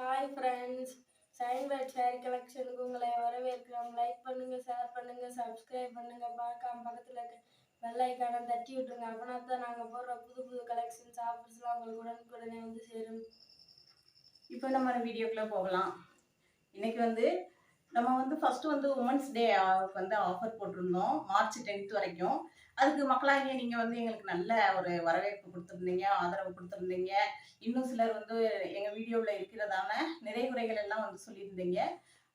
Hi friends sign by saree கலெக்ஷனுக்கு உங்களை வரவேற்கிறோம். Like பண்ணுங்க ஷேர் பண்ணுங்க சப்ஸ்கிரைப் பண்ணுங்க. பார்க்காம பக்கத்தில் இருக்க வெள்ளை ஐக்கானை தட்டி விட்டுருங்க. அப்படின்னா தான் நாங்கள் போடுற புது புது கலெக்ஷன்ஸ் ஆஃபர்ஸ்லாம் உங்களுக்கு உடனுக்குடனே வந்து சேரும். இப்போ நம்ம வீடியோக்குள்ளே போகலாம். இன்னைக்கு வந்து நம்ம வந்து ஃபஸ்ட்டு வந்து உமன்ஸ் டே வந்து ஆஃபர் போட்டிருந்தோம். மார்ச் டென்த் வரைக்கும். அதுக்கு மக்களாகிய நீங்கள் வந்து எங்களுக்கு நல்ல ஒரு வரவேற்பு கொடுத்துருந்தீங்க ஆதரவு கொடுத்துருந்தீங்க. இன்னும் சிலர் வந்து எங்கள் வீடியோவில் இருக்கிறதான நிறைவுரைகள் எல்லாம் வந்து சொல்லியிருந்தீங்க.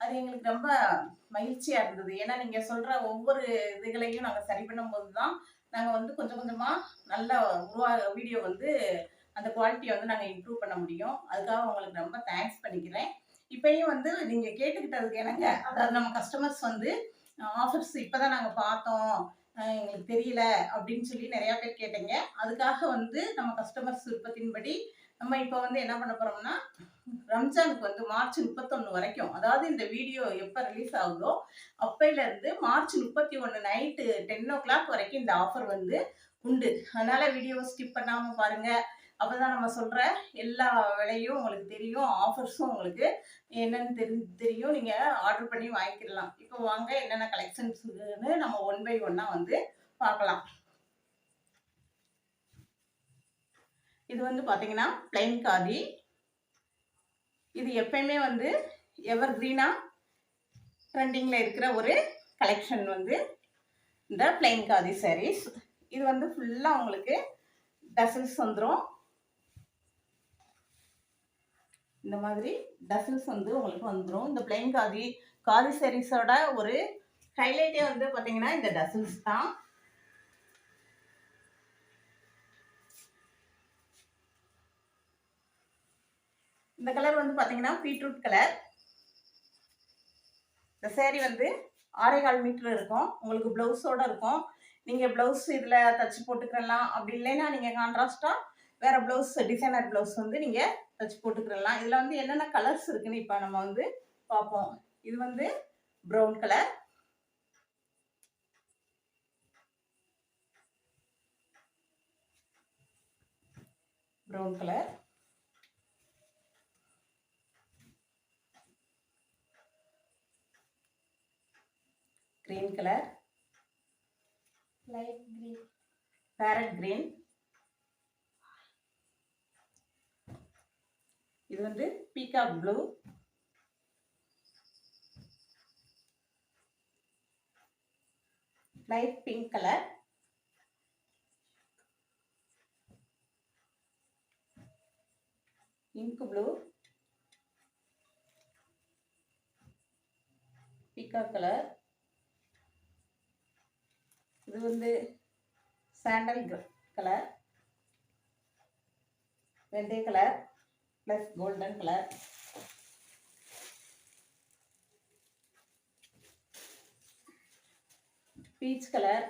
அது எங்களுக்கு ரொம்ப மகிழ்ச்சியாக இருந்தது. ஏன்னா நீங்கள் சொல்கிற ஒவ்வொரு இதுகளையும் நாங்கள் சரி பண்ணும்போது தான் நாங்கள் வந்து கொஞ்சம் கொஞ்சமாக நல்ல உருவா வீடியோ வந்து அந்த குவாலிட்டியை வந்து நாங்கள் இம்ப்ரூவ் பண்ண முடியும். அதுக்காக உங்களுக்கு ரொம்ப தேங்க்ஸ் பண்ணிக்கிறேன். இப்பயும் வந்து நீங்கள் கேட்டுக்கிட்டதுக்கு என்னங்க அதாவது நம்ம கஸ்டமர்ஸ் வந்து ஆஃபர்ஸ் இப்போ தான் நாங்கள் பார்த்தோம். எங்களுக்கு தெரியல அப்படின்னு சொல்லி நிறையா பேர் கேட்டீங்க. அதுக்காக வந்து நம்ம கஸ்டமர்ஸ் விருப்பத்தின்படி நம்ம இப்போ வந்து என்ன பண்ண போகிறோம்னா ரம்ஜானுக்கு வந்து மார்ச் முப்பத்தொன்று வரைக்கும் அதாவது இந்த வீடியோ எப்போ ரிலீஸ் ஆகுதோ அப்பையிலேருந்து மார்ச் முப்பத்தி ஒன்று நைட்டு டென் ஓ கிளாக் வரைக்கும் இந்த ஆஃபர் வந்து உண்டு. அதனால வீடியோ ஸ்கிப் பண்ணாமல் பாருங்கள் அப்பதான் நம்ம சொல்கிற எல்லா விலையும் உங்களுக்கு தெரியும் ஆஃபர்ஸும் உங்களுக்கு என்னென்னு தெரி தெரியும். நீங்கள் ஆர்டர் பண்ணி வாங்கிக்கிடலாம். இப்போ வாங்க என்னென்ன கலெக்ஷன்ஸ்னு நம்ம ஒன் பை ஒன்னாக வந்து பார்க்கலாம். இது வந்து பார்த்தீங்கன்னா பிளைன் காதி இது எப்பயுமே வந்து எவர் க்ரீனாக ட்ரெண்டிங்கில் இருக்கிற ஒரு கலெக்ஷன் வந்து இந்த பிளைன் காதி சாரீஸ் இது வந்து ஃபுல்லாக உங்களுக்கு டசல்ஸ் வந்துடும் இந்த மாதிரி டசல்ஸ் வந்து உங்களுக்கு வந்துடும் இந்த பிளைன் காதி காதி சாரீஸோட ஒரு ஹைலைட்டே வந்து பார்த்தீங்கன்னா இந்த டசல்ஸ் தான். இந்த கலர் வந்து பார்த்தீங்கன்னா பீட்ரூட் கலர் இந்த சேரீ வந்து ஆறேகால் மீட்டர் இருக்கும். உங்களுக்கு ப்ளவுஸோட இருக்கும். நீங்கள் ப்ளவுஸ் இதில் தச்சு போட்டுக்கலாம் அப்படி இல்லைன்னா நீங்கள் கான்ட்ராஸ்ட்டாக வேறு ப்ளவுஸ் டிசைனர் ப்ளவுஸ் வந்து நீங்கள் தச்சு போட்டுக்கிறலாம் இதில் வந்து என்னென்ன கலர்ஸ் இருக்குன்னு இப்போ நம்ம வந்து பார்ப்போம். இது வந்து brown colour brown colour green colour light green parrot green இது வந்து peacock blue light pink colour ink blue peacock colour இது வந்து சாண்டல் கலர் வெந்தய colour plus golden colour peach colour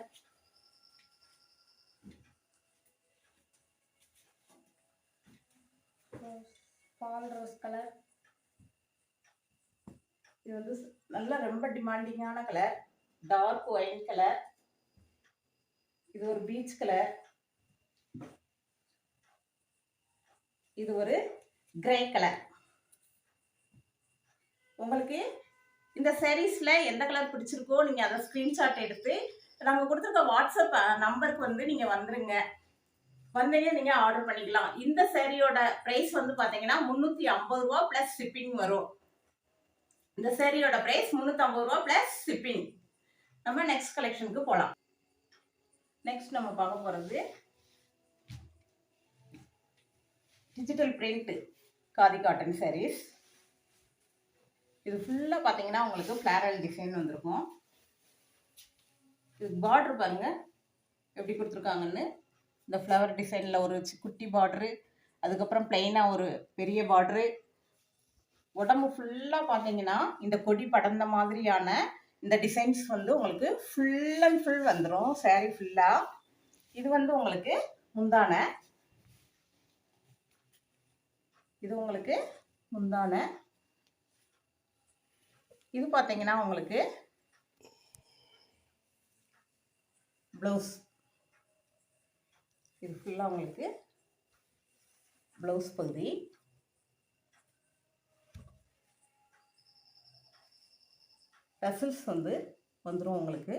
பால் ரோஸ் கலர் இது வந்து நல்ல ரொம்ப டிமாண்டிங்கான கலர் டார்க் ஒயின் கலர் இது ஒரு பீச் கலர் இது ஒரு கிரே கலர் உங்களுக்கு இந்த சேரீஸில் எந்த கலர் பிடிச்சிருக்கோ நீங்கள் அதை ஸ்க்ரீன்ஷாட் எடுத்து நாங்கள் கொடுத்துருக்க வாட்ஸ்அப் நம்பருக்கு வந்து நீங்கள் வந்துருங்க. வந்தீங்க நீங்கள் ஆர்டர் பண்ணிக்கலாம். இந்த சேரீயோட ப்ரைஸ் வந்து பார்த்தீங்கன்னா முந்நூற்றி ஐம்பது ரூபா ப்ளஸ் ஷிப்பிங் வரும். இந்த சேரீயோட ப்ரைஸ் முந்நூற்றம்பது ரூபா ப்ளஸ் ஷிப்பிங் நம்ம நெக்ஸ்ட் கலெக்ஷனுக்கு போகலாம் நெக்ஸ்ட் நம்ம பார்க்க போகிறது digital print khadi cotton sarees இது ஃபுல்லாக பார்த்தீங்கன்னா உங்களுக்கு ஃப்ளாரல் டிசைன் வந்திருக்கும். இது பார்டர் பாருங்க. எப்படி கொடுத்துருக்காங்கன்னு? இந்த ஃப்ளவர் டிசைனில் ஒரு குட்டி பார்ட்ரு அதுக்கப்புறம் பிளெயினாக ஒரு பெரிய பார்ட்ரு உடம்பு ஃபுல்லாக பார்த்தீங்கன்னா இந்த கொடி படர்ந்த மாதிரியான இந்த டிசைன்ஸ் வந்து உங்களுக்கு ஃபுல் அண்ட் ஃபுல் வந்துடும் சாரீ ஃபுல்லாக இது வந்து உங்களுக்கு முந்தான இது உங்களுக்கு முந்தான. இது பார்த்தீங்கன்னா உங்களுக்கு ப்ளவுஸ் இது ஃபுல்லாக உங்களுக்கு ப்ளவுஸ் பகுதி. டசில்ஸ் வந்து வந்துடும் உங்களுக்கு.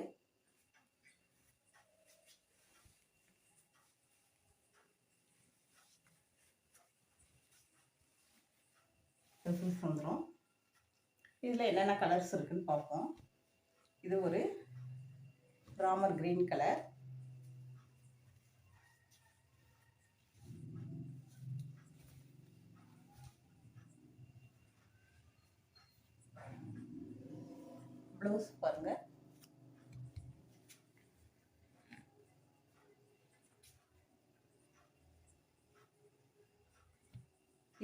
டசில்ஸ் வந்துடும் இதில் என்னென்ன கலர்ஸ் இருக்குன்னு பார்ப்போம். இது ஒரு ராமர் கிரீன் கலர் ப்ளவுஸ் பாருங்க.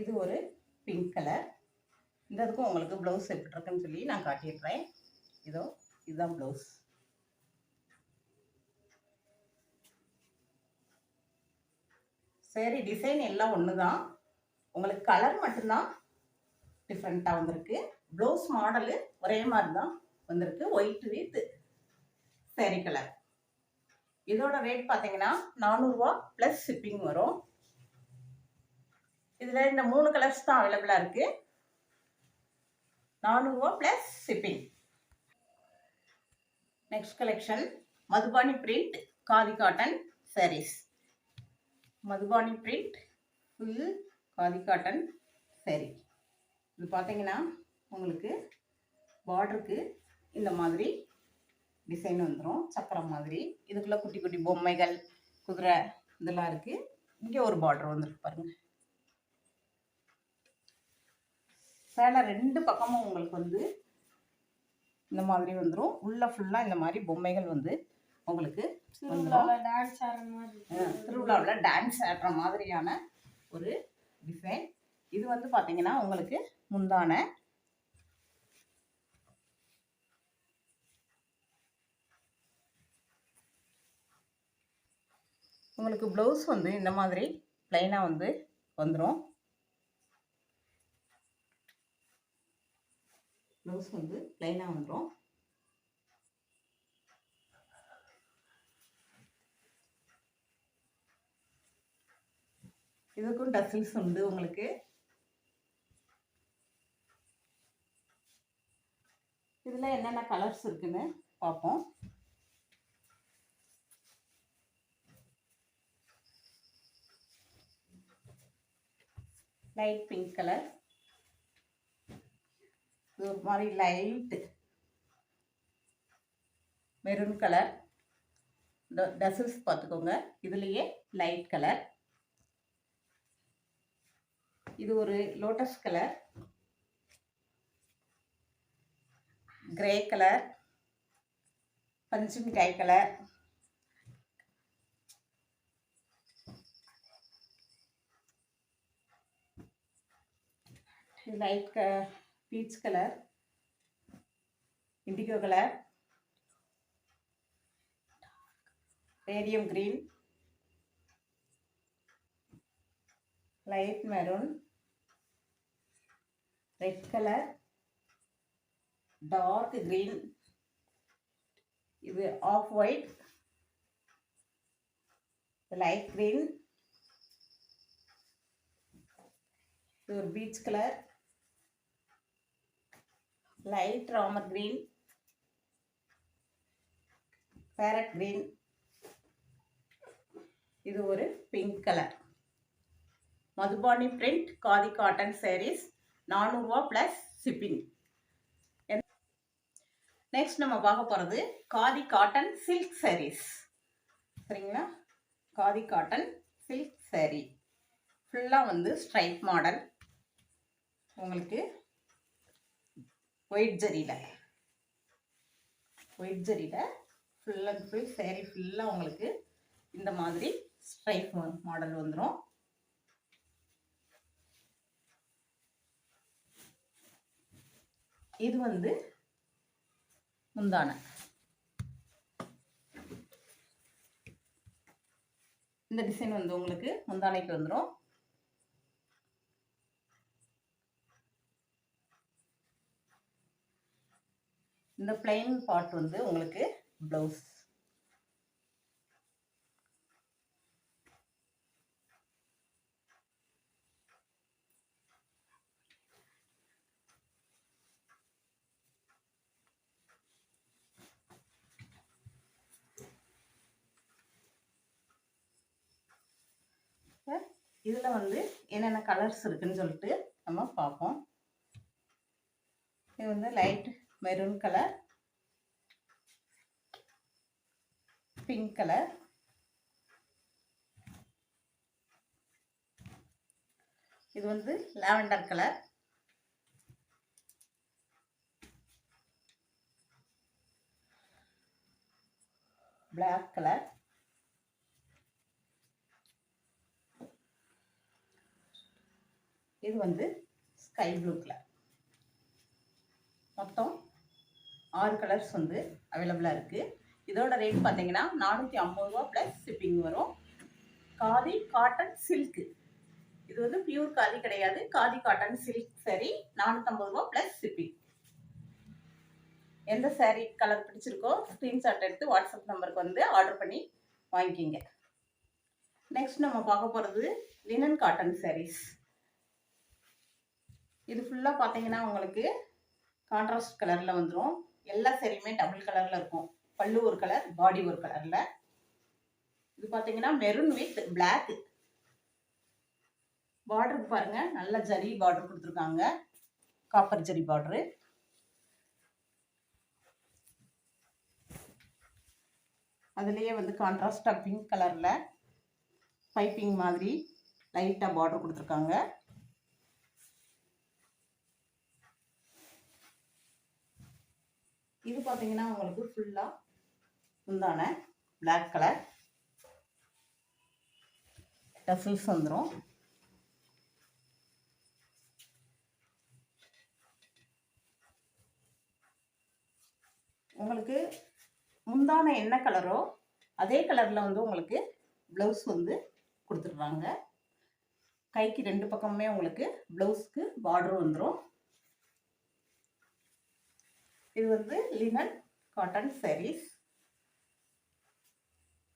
இது ஒரு பிங்க் கலர் இந்த இதுக்கும் உங்களுக்கு ப்ளவுஸ் எப்படி இருக்குன்னு சொல்லி நான் காட்டிடுறேன். இதோ இதுதான் ப்ளவுஸ் சரி டிசைன் எல்லாம் ஒன்று தான் உங்களுக்கு கலர் மட்டும்தான் டிஃப்ரெண்ட்டாக வந்திருக்கு. ப்ளவுஸ் மாடலு ஒரே மாதிரி தான் வந்திருக்கு. ஒயிட் வித் சேரீ கலர் இதோட ரேட் பார்த்தீங்கன்னா நானூறுரூவா ப்ளஸ் ஷிப்பிங் வரும். இதில் இந்த மூணு கலர்ஸ் தான் அவைலபிளாக இருக்குது நானூறுவா plus shipping next collection Madhubani print khadi cotton sarees Madhubani print full khadi cotton சரி இது பார்த்தீங்கன்னா உங்களுக்கு பார்டருக்கு இந்த மாதிரி டிசைன் வந்துடும் சக்கரம் மாதிரி. இதுக்குள்ளே குட்டி குட்டி பொம்மைகள் குதிரை இதெல்லாம் இருக்குது இங்கே ஒரு பார்டர் வந்துருக்கு பாருங்கள் சேலை ரெண்டு பக்கமும் உங்களுக்கு வந்து இந்த மாதிரி வந்துடும் உள்ள ஃபுல்லாக இந்த மாதிரி பொம்மைகள் வந்து உங்களுக்கு திருவிழாவில் டான்ஸ் ஆடுற மாதிரி. அஹ், திருவிழாவில் டான்ஸ் ஆடுற மாதிரியான ஒரு டிசைன் இது வந்து பார்த்தீங்கன்னா உங்களுக்கு முந்தான உங்களுக்கு ப்ளவுஸ் வந்து இந்த மாதிரி ப்ளைனாக வந்து வந்துடும் ப்ளவுஸ் வந்து ப்ளைனாக வந்துடும் இதுக்கும் டசில்ஸ் உண்டு உங்களுக்கு. இதில் என்னென்ன கலர்ஸ் இருக்குன்னு பார்ப்போம். லைட் பிங்க் கலர் இது ஒரு மாதிரி லைட் மெரூன் கலர் டசில்ஸ் பார்த்துக்கோங்க. இதுலேயே லைட் கலர் இது ஒரு லோட்டஸ் கலர் கிரே கலர் பஞ்சு மிட்டாய் கலர் லைட் க peach colour indigo colour radium green light maroon red colour dark green. இது ஆஃப் ஒயிட் லைட் கிரீன். இது ஒரு peach colour. Light Ramar green parrot green இது ஒரு pink colour Madhubani print khadi cotton sarees நானூறுரூவா plus shipping next நம்ம பார்க்க போகிறது khadi cotton silk saris சரிங்களா? காதி காட்டன் சில்க் சேரீ ஃபுல்லாக வந்து ஸ்ட்ரைப் மாடல் உங்களுக்கு ஒயிட் ஜரியில் ஒயிட் ஜரியில் ஃபுல் அண்ட் ஃபுல் சேரி ஃபுல்லாக உங்களுக்கு இந்த மாதிரி ஸ்ட்ரைப் மாடல் வந்துடும் இது வந்து முந்தான. இந்த டிசைன் வந்து உங்களுக்கு முந்தானைக்கு வந்துடும் இந்த பிளைன் பார்ட் வந்து உங்களுக்கு ப்ளவுஸ் இதில் வந்து என்னென்ன கலர்ஸ் இருக்குன்னு சொல்லிட்டு நம்ம பார்ப்போம். இது வந்து light maroon colour pink colour இது வந்து லாவெண்டர் கலர் பிளாக் கலர் இது வந்து ஸ்கை ப்ளூ கலர் மொத்தம் ஆறு கலர்ஸ் வந்து அவைலபிளாக இருக்குது இதோட ரேட் பார்த்தீங்கன்னா நானூற்றி ஐம்பது ரூபா ப்ளஸ் ஷிப்பிங் வரும். காதி காட்டன் சில்க்கு இது வந்து பியூர் காதி கிடையாது. காதி காட்டன் சில்க் சரி நானூற்றம்பது ரூபா ப்ளஸ் ஷிப்பிங் எந்த சாரீ கலர் பிடிச்சிருக்கோ ஸ்க்ரீன்ஷாட் எடுத்து வாட்ஸ்அப் நம்பருக்கு வந்து ஆர்டர் பண்ணி வாங்கிக்கிங்க. நெக்ஸ்ட் நம்ம பார்க்க போகிறது லினன் காட்டன் சாரீஸ் இது ஃபுல்லாக பார்த்தீங்கன்னா உங்களுக்கு கான்ட்ராஸ்ட் கலரில் வந்துடும் எல்லா சேரீயுமே டபுள் கலரில் இருக்கும். பல்லு ஒரு கலர் பாடி ஒரு கலரில் இது பார்த்தீங்கன்னா மெரூன் வித் பிளாக் பார்டருக்கு பாருங்க. நல்ல ஜரி பார்டர் கொடுத்துருக்காங்க. காப்பர் ஜரி பார்டரு அதுலேயே வந்து கான்ட்ராஸ்டாக பிங்க் கலரில் பைப்பிங் மாதிரி லைட்டாக பார்டர் கொடுத்துருக்காங்க. இது பார்த்தீங்கன்னா உங்களுக்கு ஃபுல்லாக முந்தான பிளாக் கலர் டஃபில்ஸ் வந்துடும் உங்களுக்கு முந்தான என்ன கலரோ அதே கலரில் வந்து உங்களுக்கு ப்ளவுஸ் வந்து கொடுத்துட்றாங்க. கைக்கு ரெண்டு பக்கமுமே உங்களுக்கு ப்ளவுஸ்க்கு பார்டர் வந்துடும் இது வந்து லினன் காட்டன் சேரீஸ்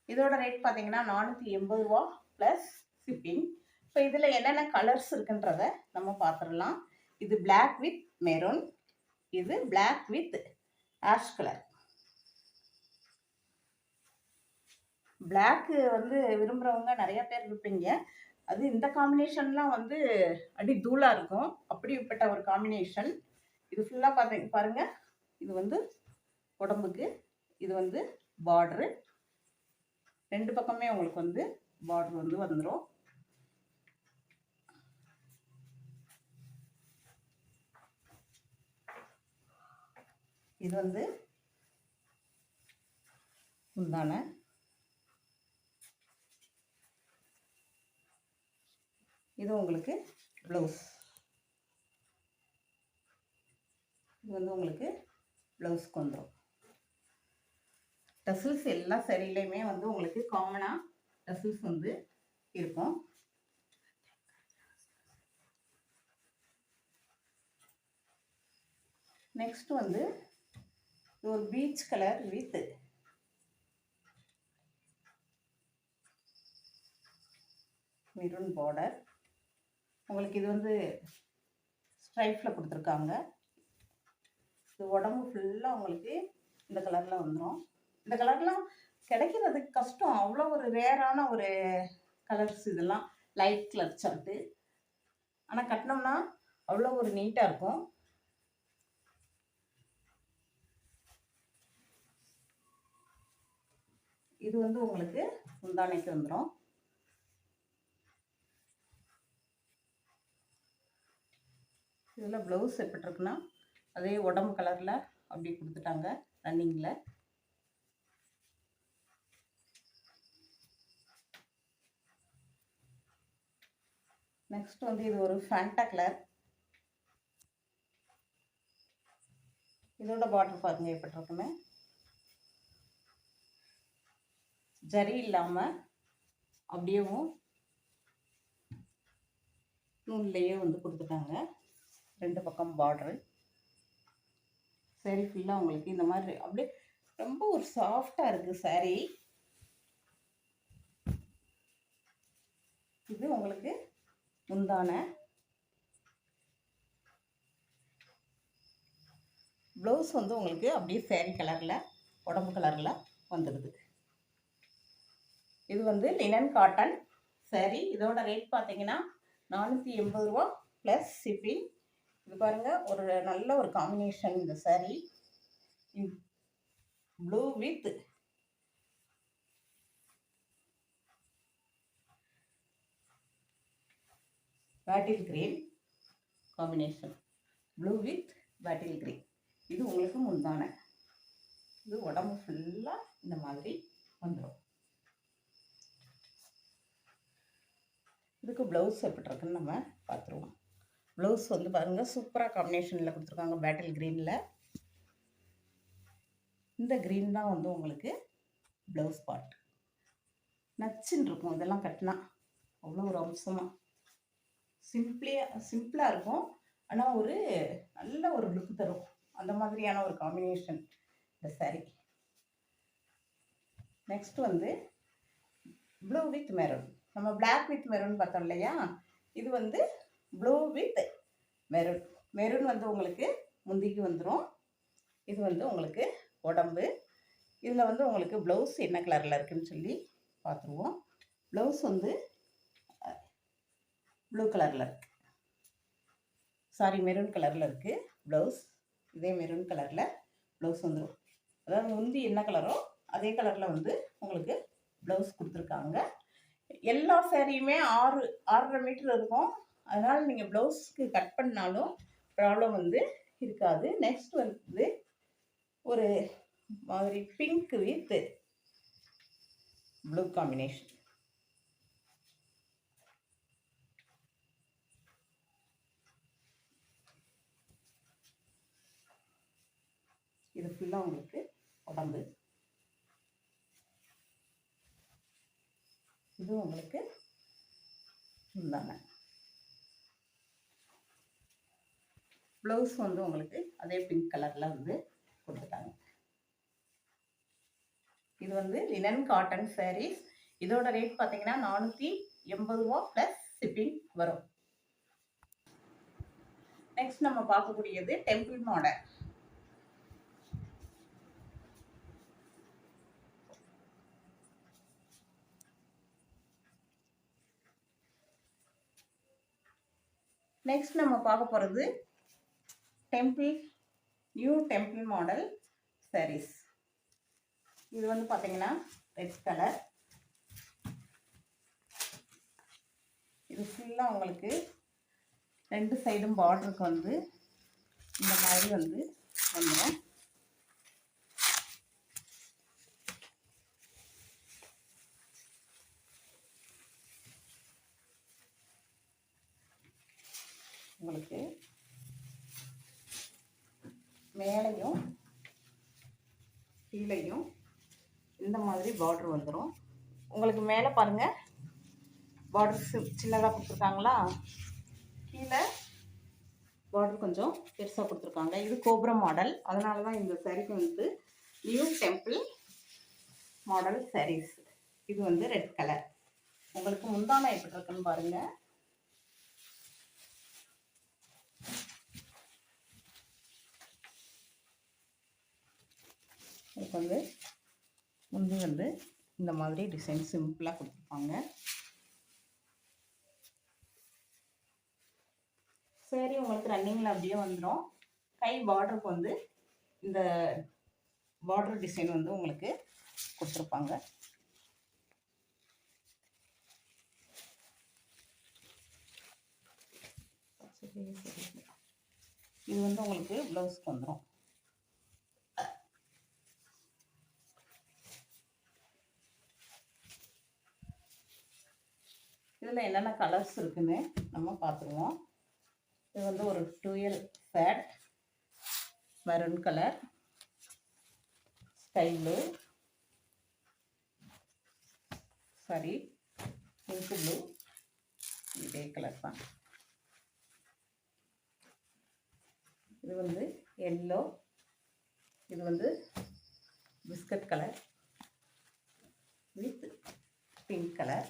இதோட ரேட் பார்த்தீங்கன்னா நானூற்றி எண்பது ரூபா ப்ளஸ் ஷிப்பிங் இப்போ இதில் என்னென்ன கலர்ஸ் இருக்குன்றத நம்ம பார்த்துடலாம் இது பிளாக் வித் மெரூன் இது black with ash colour black வந்து விரும்புகிறவங்க நிறைய பேர் இருப்பீங்க. அது இந்த காம்பினேஷன்லாம் வந்து அடி தூளாக இருக்கும். அப்படிப்பட்ட ஒரு காம்பினேஷன் இது ஃபுல்லாக பார்த்தீங்க பாருங்கள் இது வந்து உடம்புக்கு இது வந்து பார்டரு ரெண்டு பக்கமே உங்களுக்கு வந்து பார்டர் வந்து வந்துடும் இது வந்து உண்டான இது உங்களுக்கு ப்ளவுஸ் இது வந்து உங்களுக்கு ப்ளவுஸ்க்கு வந்துடும் டசில்ஸ் எல்லா சரியிலையுமே வந்து உங்களுக்கு காமனாக டசில்ஸ் வந்து இருக்கும். நெக்ஸ்ட் வந்து இது ஒரு peach colour with maroon border உங்களுக்கு இது வந்து ஸ்ட்ரைப்பில் கொடுத்துருக்காங்க. இது உடம்பு ஃபுல்லாக உங்களுக்கு இந்த கலரில் வந்துடும் இந்த கலர்லாம் கிடைக்கிறது கஷ்டம். அவ்வளோ ஒரு ரேரான ஒரு கலர்ஸ் இதெல்லாம். லைட் கலர் ஷர்ட்டு ஆனால் கட்டினோம்னா அவ்வளோ ஒரு நீட்டாக இருக்கும். இது வந்து உங்களுக்கு முந்தானைக்கு வந்துடும் இதில் ப்ளவுஸ் எப்படி இருக்குன்னா அதே உடம்பு கலரில் அப்படி கொடுத்துட்டாங்க ரன்னிங்கில் நெக்ஸ்ட் வந்து இது ஒரு ஃபேண்டா கலர் இதோட பாட்டில் பாருங்க எப்படி ஜரி இல்லாமல் அப்படியேவும் நூல்லையே வந்து கொடுத்துட்டாங்க. ரெண்டு பக்கம் பார்டரு சரி ஃபுல்லாக உங்களுக்கு இந்த மாதிரி அப்படியே ரொம்ப ஒரு சாஃப்டாக இருக்குது saree. இது உங்களுக்கு முந்தான. ப்ளவுஸ் வந்து உங்களுக்கு அப்படியே சேரீ கலரில் உடம்பு கலரில் வந்துடுது. இது வந்து லினன் காட்டன் சரி இதோட ரேட் பார்த்தீங்கன்னா நானூற்றி எண்பது ரூபா ப்ளஸ் ஷிப்பிங் இது பாருங்க ஒரு நல்ல ஒரு காம்பினேஷன் இந்த saree. Blue with bottle green combination blue with bottle green இது உங்களுக்கு முந்தான. இது உடம்பு ஃபுல்லாக இந்த மாதிரி வந்துடும் இதுக்கு ப்ளவுஸ் எப்படி இருக்குன்னு நம்ம பார்த்துருவோம். ப்ளவுஸ் வந்து பாருங்கள் சூப்பராக காம்பினேஷனில் கொடுத்துருக்காங்க பேட்டில் க்ரீனில் இந்த க்ரீன் தான் வந்து உங்களுக்கு ப்ளவுஸ் பார்ட் நச்சுன்னு இருக்கும் இதெல்லாம் கட்டினா. அவ்வளோ ஒரு அம்சமாக சிம்பிளியாக சிம்பிளாக இருக்கும். ஆனால் ஒரு நல்ல ஒரு லுக் தரும். அந்த மாதிரியான ஒரு காம்பினேஷன் இந்த saree. நெக்ஸ்ட் வந்து ப்ளூ வித் மெரூன் நம்ம பிளாக் வித் மெரூன் பார்த்தோம் இல்லையா? இது வந்து ப்ளூ வித் மெரூன் மெரூன் வந்து உங்களுக்கு முந்திக்கு வந்துடும் இது வந்து உங்களுக்கு உடம்பு. இதில் வந்து உங்களுக்கு ப்ளவுஸ் என்ன கலரில் இருக்குன்னு சொல்லி பார்த்துருவோம். ப்ளவுஸ் வந்து ப்ளூ கலரில் இருக்குது சாரி மெரூன் கலரில் இருக்குது ப்ளவுஸ் இதே மெரூன் கலரில் ப்ளவுஸ் வந்துடும் அதாவது முந்தி என்ன கலரோ அதே கலரில் வந்து உங்களுக்கு ப்ளவுஸ் கொடுத்துருக்காங்க. எல்லா சேரீயுமே ஆறு ஆறரை மீட்டர் இருக்கும். அதனால் நீங்கள் ப்ளவுஸ்க்கு கட் பண்ணாலும் ப்ராப்ளம் வந்து இருக்காது. நெக்ஸ்ட் வந்து ஒரு மாதிரி பிங்க் வித் ப்ளூ காம்பினேஷன் இது ஃபுல்லாக உங்களுக்கு உடம்பு. இது உங்களுக்கு முந்தான ப்ளவுஸ் வந்து உங்களுக்கு அதே பிங்க் கலரில் வந்து கொடுத்துட்டாங்க. இது வந்து லினன் காட்டன் சாரீஸ் இதோட ரேட் பார்த்தீங்கன்னா நானூற்றி எண்பது ரூபா ப்ளஸ் ஷிப்பிங் வரும். நெக்ஸ்ட் நம்ம பார்க்கக்கூடியது டெம்பிள் மாடல் நெக்ஸ்ட் நம்ம பார்க்க போகிறது temple new temple model sarees. இது வந்து பார்த்தீங்கன்னா ரெட் கலர் இது ஃபுல்லாக உங்களுக்கு ரெண்டு சைடும் பார்டருக்கு வந்து இந்த மாதிரி வந்து வந்துடும் உங்களுக்கு மேலையும் கீழையும் இந்த மாதிரி பார்டர் வந்துடும் உங்களுக்கு மேலே பாருங்கள் பார்டர் சின்னதாக கொடுத்துருக்காங்களா? கீழே பார்டர் கொஞ்சம் பெருசாக கொடுத்துருக்காங்க. இது கோபுரம் மாடல் அதனால தான் இந்த சரிக்கு வந்து நியூ டெம்பிள் மாடல் sarees. இது வந்து ரெட் கலர் உங்களுக்கு முந்தானம் எப்படி இருக்குன்னு பாருங்கள் இதுக்கு வந்து முந்தி வந்து இந்த மாதிரி டிசைன் சிம்பிளாக கொடுத்துருப்பாங்க. சரி உங்களுக்கு ரன்னிங்கில் அப்படியே வந்துடும் கை பார்டருக்கு வந்து இந்த பார்டர் டிசைன் வந்து உங்களுக்கு கொடுத்துருப்பாங்க. இது வந்து உங்களுக்கு ப்ளவுஸ்க்கு வந்துடும் இதில் என்னென்ன கலர்ஸ் இருக்குன்னு நம்ம பார்த்துருவோம். இது வந்து ஒரு dual fade maroon colour sky blue saree pink blue இதே கலர் தான். இது வந்து எல்லோ இது வந்து biscuit colour with pink colour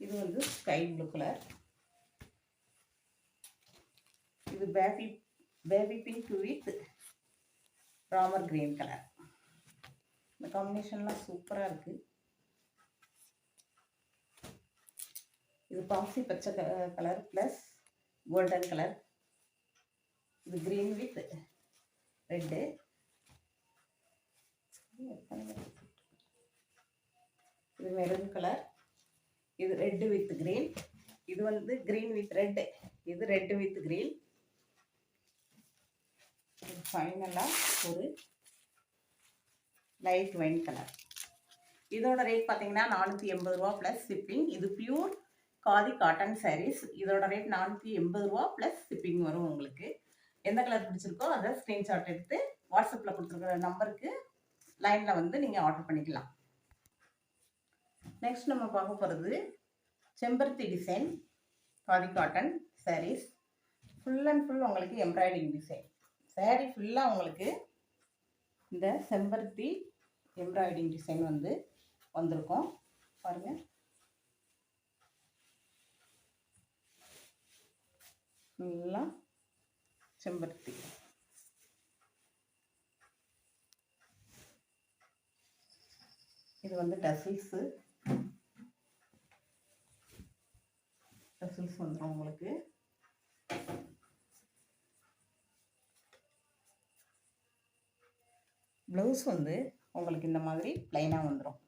இது வந்து ஸ்கை ப்ளூ கலர் இது baby baby pink with Ramar green colour இந்த காம்பினேஷன்லாம் சூப்பராக இருக்குது இது பாசி பச்சை கலர் ப்ளஸ் கோல்டன் கலர் இது க்ரீன் வித் ரெட்டு இது மெரூன் கலர் இது ரெட்டு வித் க்ரீன். இது வந்து க்ரீன் வித் ரெட்டு. இது ரெட்டு வித் க்ரீன். ஃபைனலாக ஒரு லைட் ஒயின் கலர் இதோட ரேட் பார்த்தீங்கன்னா நானூற்றி எண்பது ரூபா ப்ளஸ் ஷிப்பிங் இது பியூர் காதி காட்டன் சாரீஸ் இதோட ரேட் நானூற்றி எண்பது ரூபா ப்ளஸ் ஷிப்பிங் வரும் உங்களுக்கு. எந்த கலர் பிடிச்சிருக்கோ அதை ஸ்க்ரீன்ஷாட் எடுத்து வாட்ஸ்அப்பில் கொடுத்துருக்குற நம்பருக்கு லைனில் வந்து நீங்கள் ஆர்டர் பண்ணிக்கலாம். நெக்ஸ்ட் நம்ம பார்க்க போகிறது செம்பருத்தி design khadi cotton sarees full and full உங்களுக்கு எம்ப்ராய்டிங் டிசைன் சாரீ ஃபுல்லாக உங்களுக்கு இந்த செம்பருத்தி எம்ப்ராய்டிங் டிசைன் வந்து வந்திருக்கும். பாருங்கள் ஃபுல்லாக செம்பருத்தி. இது வந்து டசில்ஸு டசில்ஸ் வந்துடும் உங்களுக்கு. ப்ளவுஸ் வந்து உங்களுக்கு இந்த மாதிரி ப்ளைனாக வந்துடும்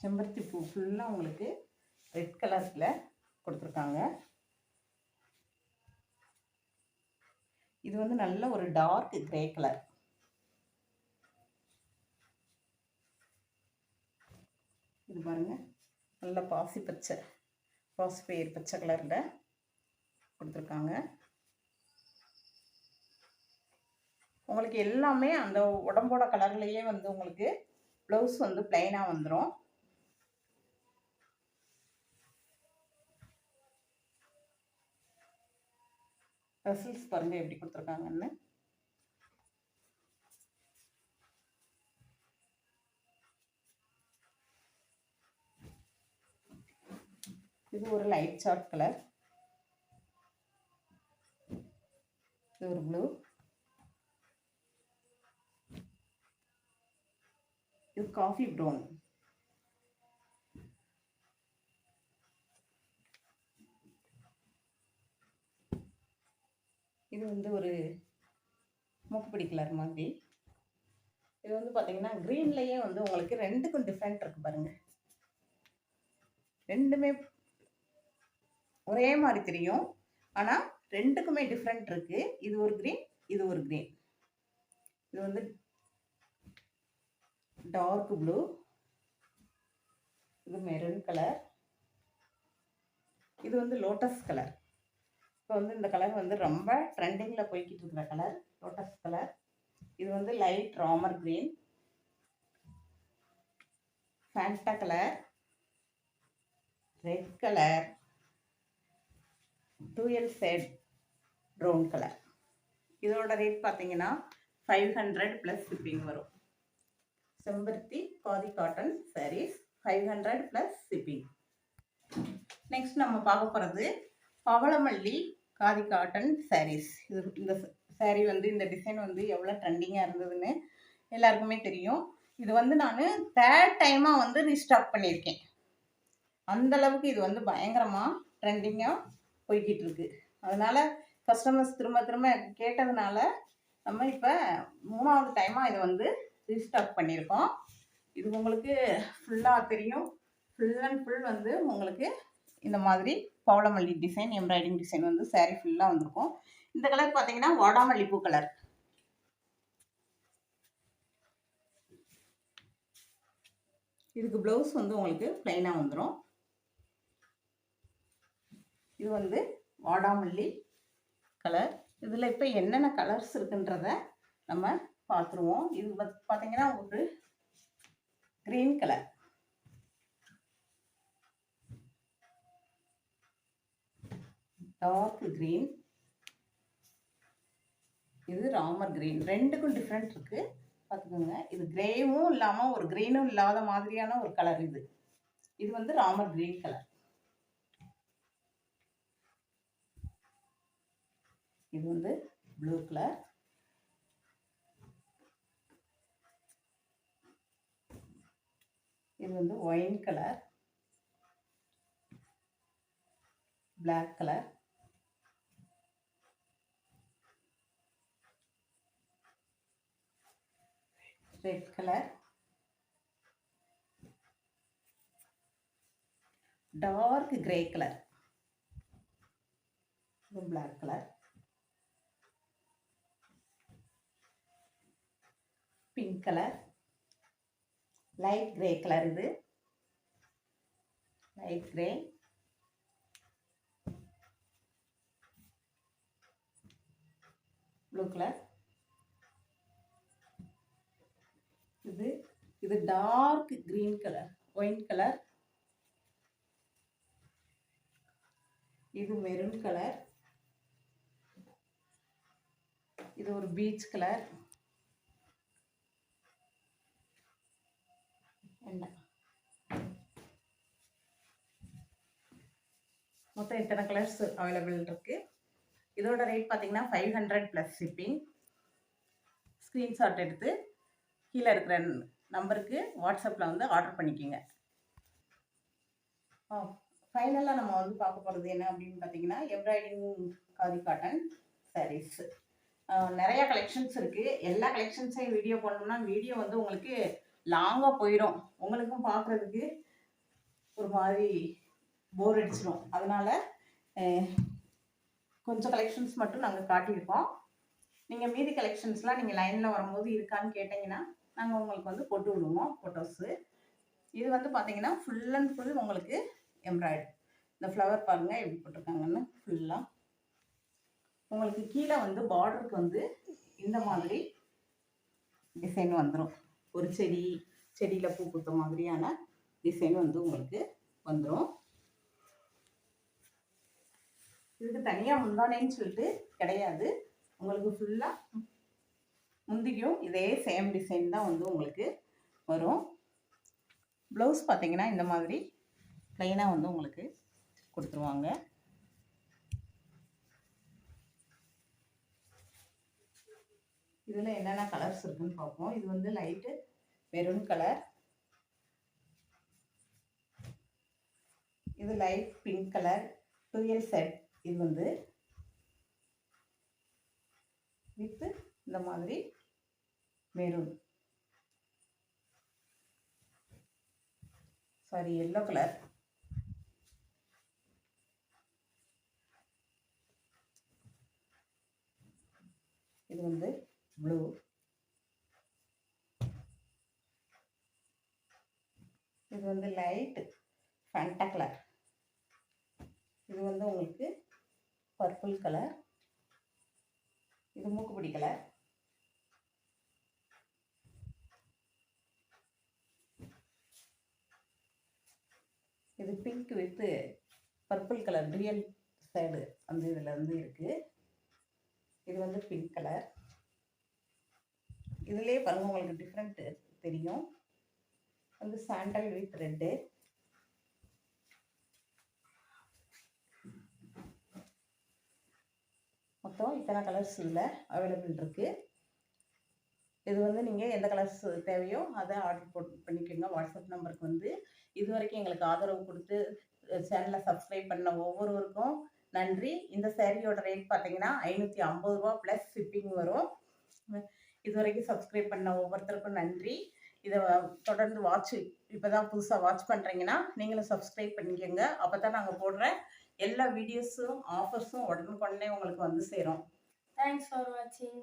செம்பருத்தி பூ ஃபுல்லாக உங்களுக்கு ரெட் கலர்ஸில் கொடுத்துருக்காங்க. இது வந்து நல்ல ஒரு டார்க் கிரே கலர் இது பாருங்க நல்ல பாசி பச்சை பாசி பயிர் பச்சை கலரில் கொடுத்துருக்காங்க. உங்களுக்கு எல்லாமே அந்த உடம்போட கலர்லேயே வந்து உங்களுக்கு ப்ளவுஸ் வந்து பிளைனாக வந்துடும் ரிசல்ட்ஸ் பாருங்க எப்படி கொடுத்துருக்காங்கன்னு. இது ஒரு லைட் சார்ட் கலர் இது ஒரு ப்ளூ இது காஃபி ப்ரௌன் இது வந்து ஒரு மூக்குப்பிடி கலர் மாதிரி. இது வந்து பார்த்தீங்கன்னா க்ரீன்லேயே வந்து உங்களுக்கு ரெண்டுக்கும் டிஃப்ரெண்ட் இருக்குது பாருங்கள் ரெண்டுமே ஒரே மாதிரி தெரியும். ஆனால் ரெண்டுக்குமே டிஃப்ரெண்ட் இருக்குது இது ஒரு க்ரீன் இது ஒரு க்ரீன் இது வந்து டார்க் ப்ளூ இது மெரூன் கலர் இது வந்து லோட்டஸ் கலர் இப்போ வந்து இந்த கலர் வந்து ரொம்ப ட்ரெண்டிங்கில் போய்கிட்டு இருக்கிற கலர் லோட்டஸ் கலர். இது வந்து light Ramar green Fanta colour. Red colour. Dual set brown colour. இதோட ரேட் பார்த்தீங்கன்னா ஃபைவ் ஹண்ட்ரட் ப்ளஸ் ஷிப்பிங் வரும். செம்பருத்தி khadi cotton sarees five hundred plus shipping next நம்ம பார்க்க போகிறது பவளமல்லி காதி காட்டன் சாரீஸ் இது இந்த சாரீ வந்து இந்த டிசைன் வந்து எவ்வளோ ட்ரெண்டிங்காக இருந்ததுன்னு எல்லாருக்குமே தெரியும். இது வந்து நான் தேர்ட் டைமாக வந்து ரீஸ்டாக் பண்ணியிருக்கேன். அந்த அளவுக்கு இது வந்து பயங்கரமாக ட்ரெண்டிங்காக போய்கிட்டு இருக்கு. அதனால் கஸ்டமர்ஸ் திரும்ப திரும்ப கேட்டதுனால நம்ம இப்போ மூணாவது டைமாக இதை வந்து ரீஸ்டாக் பண்ணியிருக்கோம். இது உங்களுக்கு ஃபுல்லாக தெரியும். ஃபுல் அண்ட் ஃபுல் வந்து உங்களுக்கு இந்த மாதிரி பவளமல்லி டிசைன் எம்ப்ராய்டிங் டிசைன் வந்து சாரீ ஃபுல்லாக வந்திருக்கும். இந்த கலர் பார்த்தீங்கன்னா வாடாமல்லி பூ கலர் இதுக்கு ப்ளவுஸ் வந்து உங்களுக்கு ப்ளைனாக வந்துடும் இது வந்து வாடாமல்லி கலர் இதில் இப்போ என்னென்ன கலர்ஸ் இருக்குன்றத நம்ம பார்த்துருவோம். இது பார்த்தீங்கன்னா ஒரு க்ரீன் கலர் டார்க் கிரீன். இது ராமர் கிரீன். ரெண்டுக்கும் டிஃப்ரெண்ட் இருக்குது பார்த்துக்கோங்க. இது கிரேவும் இல்லாமல் ஒரு க்ரீனும் இல்லாத மாதிரியான ஒரு கலர் இது. இது வந்து ராமர் க்ரீன் கலர் இது வந்து ப்ளூ கலர் இது வந்து wine colour black colour red colour dark grey colour black colour pink colour light grey colour இது. லைட் கிரே ப்ளூ கலர் இது dark green colour wine colour இது மெரூன் கலர் இது ஒரு peach colour மொத்தம் இத்தனை colours available இருக்கு. இதோட rate பார்த்தீங்கன்னா five hundred plus shipping screenshot எடுத்து கீழே இருக்கிற நம்பருக்கு வாட்ஸ்அப்பில் வந்து ஆர்டர் பண்ணிக்கோங்க. ஃபைனலாக நம்ம வந்து பார்க்க போகிறது என்ன அப்படின்னு பார்த்தீங்கன்னா எம்ப்ராய்டிங் காதி காட்டன் சாரீஸ் நிறையா கலெக்ஷன்ஸ் இருக்குது எல்லா கலெக்ஷன்ஸையும் வீடியோ பண்ணோம்னா வீடியோ வந்து உங்களுக்கு லாங்காக போயிடும் உங்களுக்கும் பார்க்குறதுக்கு ஒரு மாதிரி போர் அடிச்சிடும் அதனால் கொஞ்சம் கலெக்ஷன்ஸ் மட்டும் நாங்கள் காட்டியிருக்கோம். நீங்கள் மீதி கலெக்ஷன்ஸ்லாம் நீங்கள் லைனில் வரும்போது இருக்கான்னு கேட்டிங்கன்னா நாங்கள் உங்களுக்கு வந்து போட்டு விடுவோம் ஃபோட்டோஸு இது வந்து பார்த்தீங்கன்னா ஃபுல் அண்ட் ஃபுல் உங்களுக்கு எம்ப்ராய்டு இந்த ஃப்ளவர் பாருங்கள் எப்படி போட்டிருக்காங்கன்னு ஃபுல்லாக உங்களுக்கு கீழே வந்து பார்டருக்கு வந்து இந்த மாதிரி டிசைன் வந்துடும் ஒரு செடி செடியில் பூ பூத்த மாதிரியான டிசைன் வந்து உங்களுக்கு வந்துடும் இதுக்கு தனியாக முந்தானேன்னு சொல்லிட்டு கிடையாது. உங்களுக்கு ஃபுல்லாக முந்திக்கும் இதே சேம் டிசைன் தான் வந்து உங்களுக்கு வரும். ப்ளவுஸ் பார்த்தீங்கன்னா இந்த மாதிரி ப்ளைனாக வந்து உங்களுக்கு கொடுத்துருவாங்க. இதில் என்னென்ன கலர்ஸ் இருக்குன்னு பார்ப்போம். இது வந்து லைட்டு மெரூன் கலர் இது light pink colour dual set இது வந்து. வித்து இந்த மாதிரி மெரூன். சாரி எல்லோ கலர் இது வந்து ப்ளூ இது வந்து லைட்டு ஃபேண்டா கலர் இது வந்து உங்களுக்கு பர்பிள் கலர் இது மூக்குப்பிடி கலர் இது pink with purple colour real side அந்த இதில் வந்து இருக்குது இது வந்து பிங்க் கலர் இதுலேயே பாருங்க உங்களுக்கு டிஃப்ரெண்ட் தெரியும். வந்து சாண்டல் வித் ரெட்டு மொத்தம் இத்தனை கலர்ஸ் இதில் அவைலபிள் இருக்குது இது வந்து நீங்கள் எந்த கலர்ஸ் தேவையோ அதை ஆர்டர் போட்டு பண்ணிக்கோங்க. வாட்ஸ்அப் நம்பருக்கு வந்து இது வரைக்கும் எங்களுக்கு ஆதரவு கொடுத்து சேனலை சப்ஸ்கிரைப் பண்ண ஒவ்வொருவருக்கும் நன்றி. இந்த சேரீயோட ரேட் பார்த்தீங்கன்னா ஐநூற்றி ஐம்பது ரூபா ப்ளஸ் ஷிப்பிங் வரும். இது வரைக்கும் சப்ஸ்கிரைப் பண்ண ஒவ்வொருத்தருக்கும் நன்றி. இதை தொடர்ந்து வாட்ச் இப்போ தான் புதுசாக வாட்ச் பண்ணுறீங்கன்னா நீங்களும் சப்ஸ்கிரைப் பண்ணிக்கோங்க. அப்போ தான் நாங்கள் போடுற எல்லா வீடியோஸும் ஆஃபர்ஸும் உடனுக்குடனே உங்களுக்கு வந்து சேரும். தேங்க்ஸ் ஃபார் வாட்சிங்